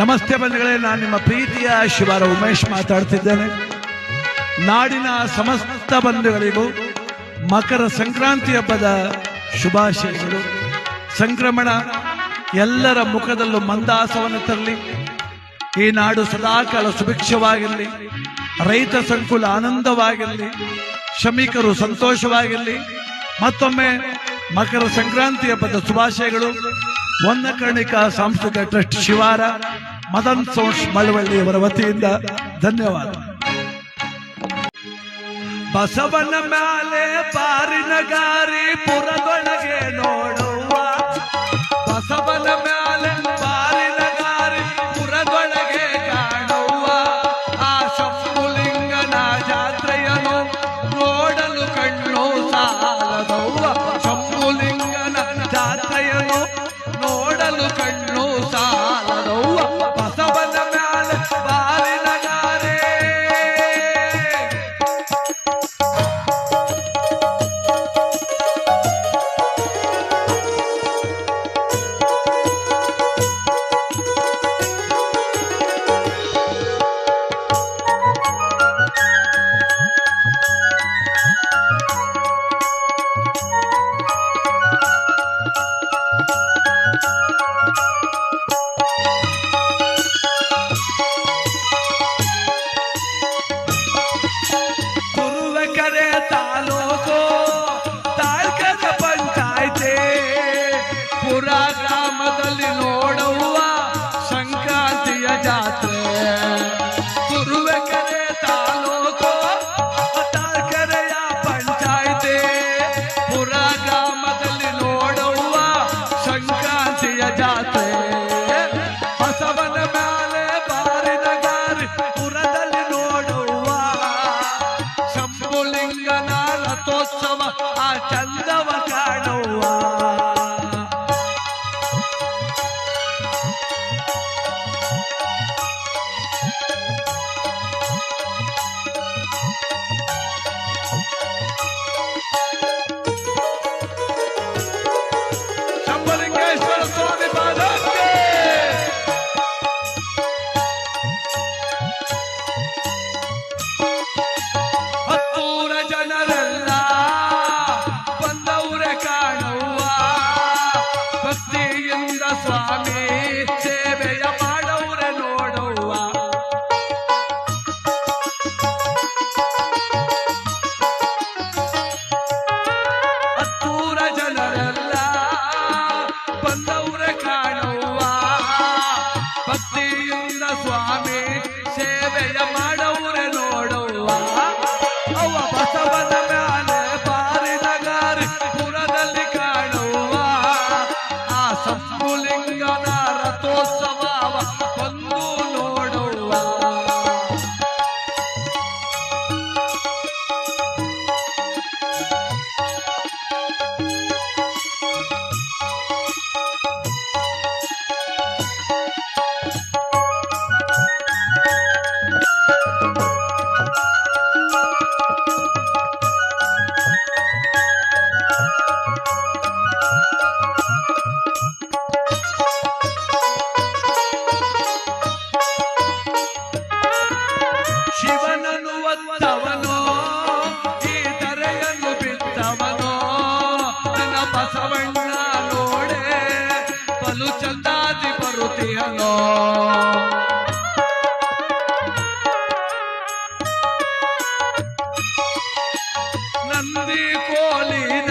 ನಮಸ್ತೆ ಬಂಧುಗಳೇ, ನಾನು ನಿಮ್ಮ ಪ್ರೀತಿಯ ಶಿವಾರ ಉಮೇಶ್ ಮಾತಾಡ್ತಿದ್ದೇನೆ. ನಾಡಿನ ಸಮಸ್ತ ಬಂಧುಗಳಿಗೂ ಮಕರ ಸಂಕ್ರಾಂತಿ ಹಬ್ಬದ ಶುಭಾಶಯಗಳು. ಸಂಕ್ರಮಣ ಎಲ್ಲರ ಮುಖದಲ್ಲೂ ಮಂದಾಸವನ್ನು ತರಲಿ. ಈ ನಾಡು ಸದಾಕಾಲ ಸುಭಿಕ್ಷವಾಗಿರಲಿ. ರೈತ ಸಂಕುಲ ಆನಂದವಾಗಿರಲಿ. ಶ್ರಮಿಕರು ಸಂತೋಷವಾಗಿರಲಿ. ಮತ್ತೊಮ್ಮೆ ಮಕರ ಸಂಕ್ರಾಂತಿ ಹಬ್ಬದ ಶುಭಾಶಯಗಳು. ವನ್ನಕರ್ಣಿಕ ಸಾಂಸ್ಕೃತಿಕ ಟ್ರಸ್ಟ್ ಶಿವಾರ, ಮದನ್ ಸೋಷ್ ಮಳವಳ್ಳಿಯವರ ವತಿಯಿಂದ ಧನ್ಯವಾದ. ಬಸವನ ಮ್ಯಾಲೆ ಪಾರಿನ ಗಾರಿ ಪುರದೊಳಗೆ ನೋಡುವ. ಬಸವನ ಮ್ಯಾಲೆ ಪಾರಿನ ಗಾರಿ ಪುರದೊಳಗೆ ಕಾಣುವ. ಆ ಶಂಭುಲಿಂಗನ ಜಾತ್ರೆಯನ್ನು ನೋಡಲು ಕಣ್ಣು ಸಾಲದವ್ವ ಕಣ್ಣು ಸಾಲದವ್ವ ತುರುವೆಕೆರೆ ಆ ಚಂದವ ಕಾಣುವ ನಂದಿ ಕೋಲಿನ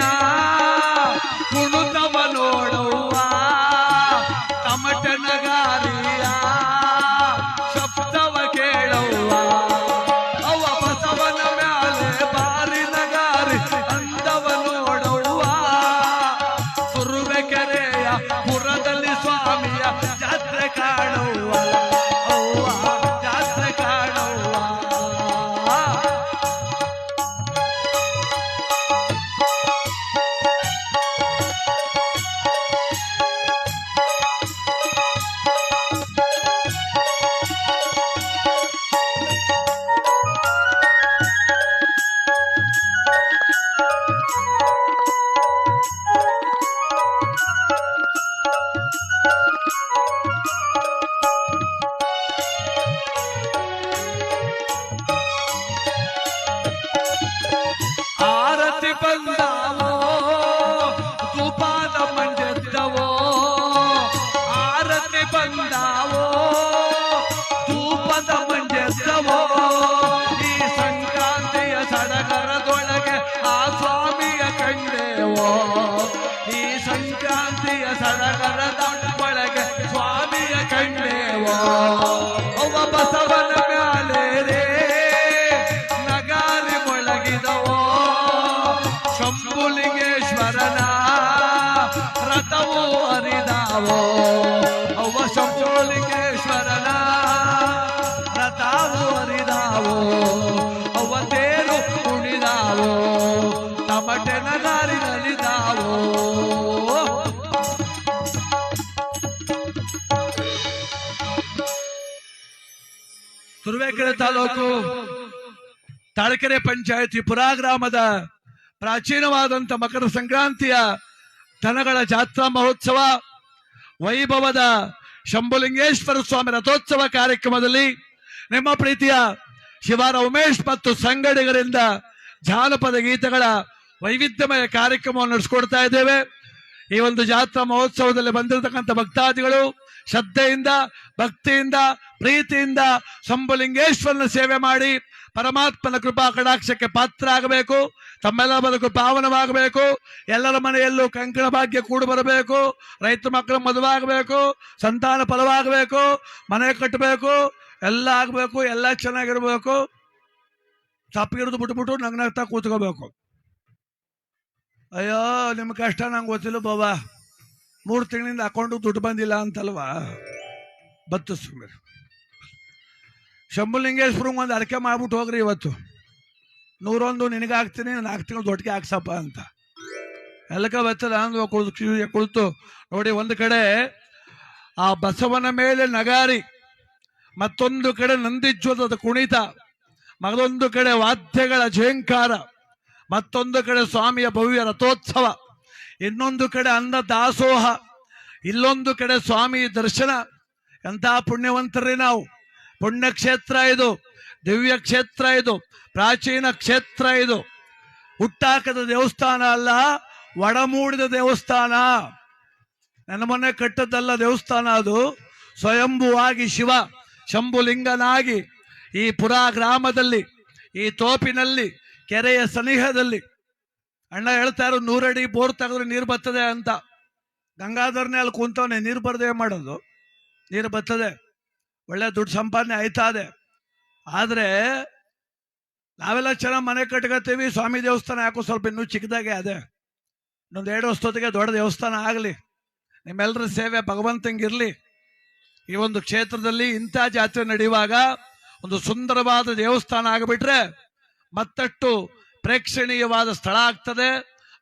ತಮಟೆ ನಗಾರಿ ನಲಿದಾವೋ ತುರುವೇಕೆರೆ ತಾಲೂಕು ತಾಳಕೆರೆ ಪಂಚಾಯತಿ ಪುರಾ ಗ್ರಾಮದ ಪ್ರಾಚೀನವಾದಂತ ಮಕರ ಸಂಕ್ರಾಂತಿಯ ದನಗಳ ಜಾತ್ರಾ ಮಹೋತ್ಸವ, ವೈಭವದ ಶಂಭುಲಿಂಗೇಶ್ವರ ಸ್ವಾಮಿ ರಥೋತ್ಸವ ಕಾರ್ಯಕ್ರಮದಲ್ಲಿ ನಿಮ್ಮ ಪ್ರೀತಿಯ ಶಿವಾರ ಉಮೇಶ್ ಮತ್ತು ಸಂಗಡಿಗರಿಂದ ಜಾನಪದ ಗೀತೆಗಳ ವೈವಿಧ್ಯಮಯ ಕಾರ್ಯಕ್ರಮವನ್ನು ನಡೆಸ್ಕೊಡ್ತಾ ಇದ್ದೇವೆ. ಈ ಒಂದು ಜಾತ್ರಾ ಮಹೋತ್ಸವದಲ್ಲಿ ಬಂದಿರತಕ್ಕಂಥ ಭಕ್ತಾದಿಗಳು ಶ್ರದ್ಧೆಯಿಂದ, ಭಕ್ತಿಯಿಂದ, ಪ್ರೀತಿಯಿಂದ ಶಂಭುಲಿಂಗೇಶ್ವರನ ಸೇವೆ ಮಾಡಿ ಪರಮಾತ್ಮನ ಕೃಪಾ ಕಟಾಕ್ಷಕ್ಕೆ ಪಾತ್ರ ಆಗಬೇಕು ತಮ್ಮೆಲ್ಲ ಬದುಕು ಪಾವನವಾಗಬೇಕು ಎಲ್ಲರ ಮನೆಯಲ್ಲೂ ಕಂಕಣ ಭಾಗ್ಯ ಕೂಡು ಬರಬೇಕು. ರೈತ ಮಕ್ಕಳು ಮದುವಾಗಬೇಕು. ಸಂತಾನ ಫಲವಾಗಬೇಕು ಮನೆ ಕಟ್ಟಬೇಕು. ಎಲ್ಲ ಆಗಬೇಕು. ಎಲ್ಲ ಚೆನ್ನಾಗಿರಬೇಕು. ತಪ್ಪಿಗಿರೋದು ಬಿಟ್ಬಿಟ್ಟು ನಗ್ನಾಗ್ತಾ ನಗ್ತಾ ಕೂತ್ಕೋಬೇಕು. ಅಯ್ಯೋ ನಿಮ್ಮ ಕಷ್ಟ ನಂಗೆ ಗೊತ್ತಿಲ್ಲ ಬಾಬಾ. ಮೂರು ತಿಂಗಳಿಂದ ಅಕೌಂಟು ದುಡ್ಡು ಬಂದಿಲ್ಲ ಅಂತಲ್ವಾ? ಬತ್ತು ಸುಮ್ಮನೆ ಶಂಭುಲಿಂಗೇಶ್ವರಂಗೆ ಒಂದು ಅರಕೆ ಮಾಡ್ಬಿಟ್ಟು ಹೋಗ್ರಿ ಇವತ್ತು. ನೂರೊಂದು ನಿನಗೆ ಹಾಕ್ತೀನಿ, ನಾಲ್ಕು ತಿಂಗಳು ದೊಡ್ಡಗೆ ಹಾಕ್ಸಪ್ಪ ಅಂತ. ಎಲ್ಲಕ ಬತ್ತದ? ಅಂದು ಕುಳಿತು ಕುಳಿತು. ನೋಡಿ, ಒಂದು ಕಡೆ ಆ ಬಸವನ ಮೇಲೆ ನಗಾರಿ, ಮತ್ತೊಂದು ಕಡೆ ನಂದಿಜ್ವದ ಕುಣಿತ ಮಗದೊಂದು ಕಡೆ ವಾದ್ಯಗಳ ಝೇಂಕಾರ ಮತ್ತೊಂದು ಕಡೆ ಸ್ವಾಮಿಯ ಭವ್ಯ ರಥೋತ್ಸವ, ಇನ್ನೊಂದು ಕಡೆ ಅನ್ನ ದಾಸೋಹ, ಇಲ್ಲೊಂದು ಕಡೆ ಸ್ವಾಮಿ ದರ್ಶನ. ಎಂಥ ಪುಣ್ಯವಂತರೇ ನಾವು. ಪುಣ್ಯಕ್ಷೇತ್ರ ಇದು, ದಿವ್ಯ ಕ್ಷೇತ್ರ ಇದು, ಪ್ರಾಚೀನ ಕ್ಷೇತ್ರ ಇದು. ಹುಟ್ಟಾಕದ ದೇವಸ್ಥಾನ ಅಲ್ಲ, ಒಡಮೂಡಿದ ದೇವಸ್ಥಾನ. ನನ್ನ ಮೊನ್ನೆ ಕಟ್ಟದ್ದಲ್ಲ ದೇವಸ್ಥಾನ ಅದು, ಸ್ವಯಂಭುವಾಗಿ ಶಿವ, ಶಂಭುಲಿಂಗನಾಗಿ ಈ ಪುರಾ ಗ್ರಾಮದಲ್ಲಿ, ಈ ತೋಪಿನಲ್ಲಿ ಕೆರೆಯ ಸನಿಹದಲ್ಲಿ ಅಣ್ಣ ಹೇಳ್ತಾ ಇರೋ ನೂರಡಿ ಬೋರ್ ತೆಗೆದ್ರೆ ನೀರು ಬತ್ತದೆ ಅಂತ. ಗಂಗಾಧರನೇ ಅಲ್ಲಿ ಕುಂತವನೆ, ನೀರು ಬರದೆ ಮಾಡೋದು. ನೀರು ಬತ್ತದೆ ಒಳ್ಳೆ ದುಡ್ಡು ಸಂಪಾದನೆ ಆಯ್ತಾ ಇದೆ ಆದರೆ ನಾವೆಲ್ಲ ಚೆನ್ನಾಗಿ ಮನೆ ಕಟ್ಕೋತೀವಿ ಸ್ವಾಮಿ ದೇವಸ್ಥಾನ ಯಾಕೋ ಸ್ವಲ್ಪ ಇನ್ನೂ ಚಿಕ್ಕದಾಗೆ ಅದೇ. ಇನ್ನೊಂದು ಎರಡು ವರ್ಷದೊತ್ತಿಗೆ ದೊಡ್ಡ ದೇವಸ್ಥಾನ ಆಗಲಿ. ನಿಮ್ಮೆಲ್ಲರ ಸೇವೆ ಭಗವಂತಂಗಿರ್ಲಿ ಈ ಒಂದು ಕ್ಷೇತ್ರದಲ್ಲಿ ಇಂಥ ಜಾತ್ರೆ ನಡೆಯುವಾಗ ಒಂದು ಸುಂದರವಾದ ದೇವಸ್ಥಾನ ಆಗಿಬಿಟ್ರೆ ಮತ್ತಷ್ಟು ಪ್ರೇಕ್ಷಣೀಯವಾದ ಸ್ಥಳ ಆಗ್ತದೆ,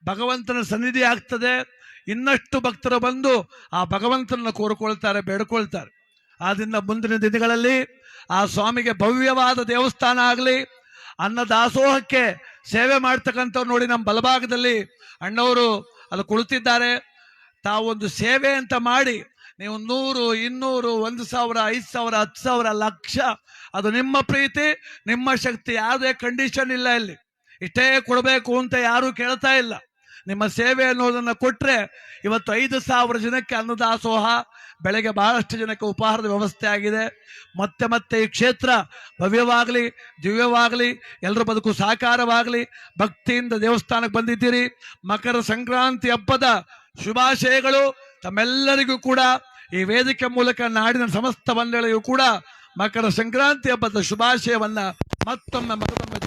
ಭಗವಂತನ ಸನ್ನಿಧಿ ಆಗ್ತದೆ. ಇನ್ನಷ್ಟು ಭಕ್ತರು ಬಂದು ಆ ಭಗವಂತನನ್ನು ಕೋರಿಕೊಳ್ತಾರೆ, ಬೇಡ್ಕೊಳ್ತಾರೆ. ಆದ್ರಿಂದ ಮುಂದಿನ ದಿನಗಳಲ್ಲಿ ಆ ಸ್ವಾಮಿಗೆ ಭವ್ಯವಾದ ದೇವಸ್ಥಾನ ಆಗಲಿ ಅನ್ನ ದಾಸೋಹಕ್ಕೆ ಸೇವೆ ಮಾಡ್ತಕ್ಕಂಥವ್ರು ನೋಡಿ ನಮ್ಮ ಬಲಭಾಗದಲ್ಲಿ ಅಣ್ಣವರು ಅಲ್ಲಿ ಕುಳಿತಿದ್ದಾರೆ. ತಾವೊಂದು ಸೇವೆ ಅಂತ ಮಾಡಿ ನೀವು ನೂರು, ಇನ್ನೂರು, ಒಂದು ಸಾವಿರ, ಐದು ಸಾವಿರ, ಹತ್ತು ಸಾವಿರ, ಲಕ್ಷ. ಅದು ನಿಮ್ಮ ಪ್ರೀತಿ, ನಿಮ್ಮ ಶಕ್ತಿ. ಯಾವುದೇ ಕಂಡೀಷನ್ ಇಲ್ಲ ಇಲ್ಲಿ. ಇಷ್ಟೇ ಕೊಡಬೇಕು ಅಂತ ಯಾರೂ ಕೇಳ್ತಾ ಇಲ್ಲ. ನಿಮ್ಮ ಸೇವೆ ಅನ್ನೋದನ್ನು ಕೊಟ್ಟರೆ ಇವತ್ತು ಐದು ಸಾವಿರ ಜನಕ್ಕೆ ಅನ್ನದಾಸೋಹ, ಬೆಳಗ್ಗೆ ಬಹಳಷ್ಟು ಜನಕ್ಕೆ ಉಪಹಾರದ ವ್ಯವಸ್ಥೆ ಆಗಿದೆ. ಮತ್ತೆ ಮತ್ತೆ ಈ ಕ್ಷೇತ್ರ ಭವ್ಯವಾಗಲಿ, ದಿವ್ಯವಾಗಲಿ ಎಲ್ಲರ ಬದುಕು ಸಾಕಾರವಾಗಲಿ. ಭಕ್ತಿಯಿಂದ ದೇವಸ್ಥಾನಕ್ಕೆ ಬಂದಿದ್ದೀರಿ. ಮಕರ ಸಂಕ್ರಾಂತಿ ಹಬ್ಬದ ಶುಭಾಶಯಗಳು ತಮ್ಮೆಲ್ಲರಿಗೂ ಕೂಡ. ಈ ವೇದಿಕೆ ಮೂಲಕ ನಾಡಿನ ಸಮಸ್ತ ಬಂಧುಗಳಿಗೂ ಕೂಡ ಮಕರ ಸಂಕ್ರಾಂತಿ ಹಬ್ಬದ ಶುಭಾಶಯವನ್ನ ಮತ್ತೊಮ್ಮೆ ಮತ್ತೊಮ್ಮೆ